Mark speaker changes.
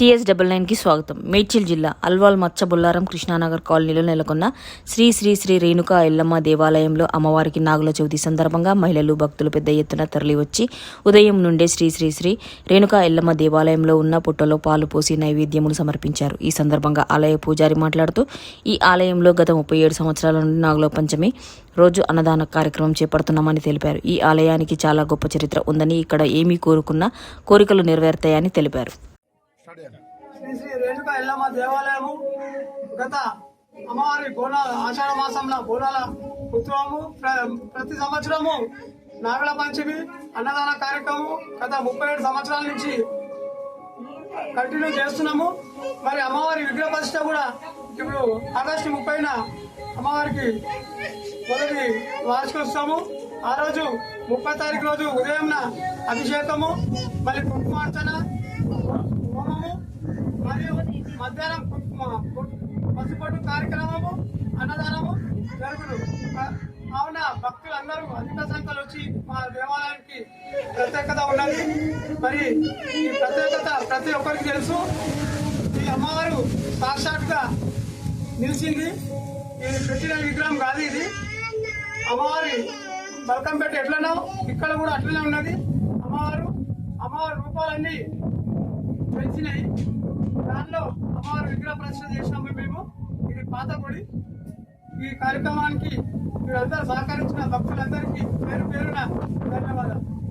Speaker 1: TS double నైన్కి స్వాగతం. మేడ్చల్ జిల్లా అల్వాల్ మచ్చ బొల్లారం కృష్ణానగర్ కాలనీలో నెలకొన్న శ్రీ శ్రీ శ్రీ రేణుకా ఎల్లమ్మ దేవాలయంలో అమ్మవారికి నాగుల చవితి సందర్భంగా మహిళలు భక్తులు పెద్ద ఎత్తున తరలివచ్చి ఉదయం నుండే శ్రీ శ్రీ శ్రీ రేణుకా ఎల్లమ్మ దేవాలయంలో ఉన్న పుట్టలో పాలు పోసి నైవేద్యములు సమర్పించారు. ఈ సందర్భంగా ఆలయ పూజారి మాట్లాడుతూ ఈ ఆలయంలో గత ముప్పై ఏడు సంవత్సరాల నుండి నాగుల పంచమి రోజు అన్నదాన కార్యక్రమం చేపడుతున్నామని తెలిపారు. ఈ ఆలయానికి చాలా గొప్ప చరిత్ర ఉందని ఇక్కడ ఏమీ కోరుకున్నా కోరికలు నెరవేరుతాయని తెలిపారు
Speaker 2: స్టార్ట్ చేయండి
Speaker 3: శ్రీ శ్రీ రేణుక ఎల్లమ్మ దేవాలయము. గత అమ్మవారి బోనాల ఆషాఢ మాసంలో బోనాల ఉత్సవము ప్ర- ప్రతి సంవత్సరము నాగల పంచమి అన్నదాన కార్యక్రమం గత ముప్పై ఏడు సంవత్సరాల నుంచి కంటిన్యూ చేస్తున్నాము. మరి అమ్మవారి విగ్రహ ప్రతిష్ట కూడా ఇప్పుడు ఆగస్టు ముప్పైన అమ్మవారికి మొదటి వార్షికోత్సవము ఆ రోజు ముప్పై తారీఖు రోజు ఉదయం అభిషేకము మళ్ళీ కుంకుమార్చన హోమము మధ్యాహ్నం కుంకుమ పసుపొట్టు కార్యక్రమము అన్నదానము జరుగును. కావున భక్తులందరూ అధిక సంఖ్యలో వచ్చి మా దేవాలయానికి ప్రత్యేకత ఉన్నది మరి ఈ ప్రత్యేకత ప్రతి ఒక్కరికి తెలుసు. ఈ అమ్మవారు సాక్షాత్గా నిలిచింది. ఇది పెట్టిన విగ్రహం కాదు ఇది. అమ్మవారి బల్కంపేట ఎట్లనో ఇక్కడ కూడా అట్లనే ఉన్నది. అమ్మవారు అమ్మవారి రూపాలన్నీ పెంచినాయి. దానిలో అమ్మవారి విగ్రహ ప్రదర్శన చేసినాము మేము. ఇది పాత గుడి. ఈ కార్యక్రమానికి మీరందరూ సహకరించిన భక్తులందరికీ పేరు పేరున ధన్యవాదాలు.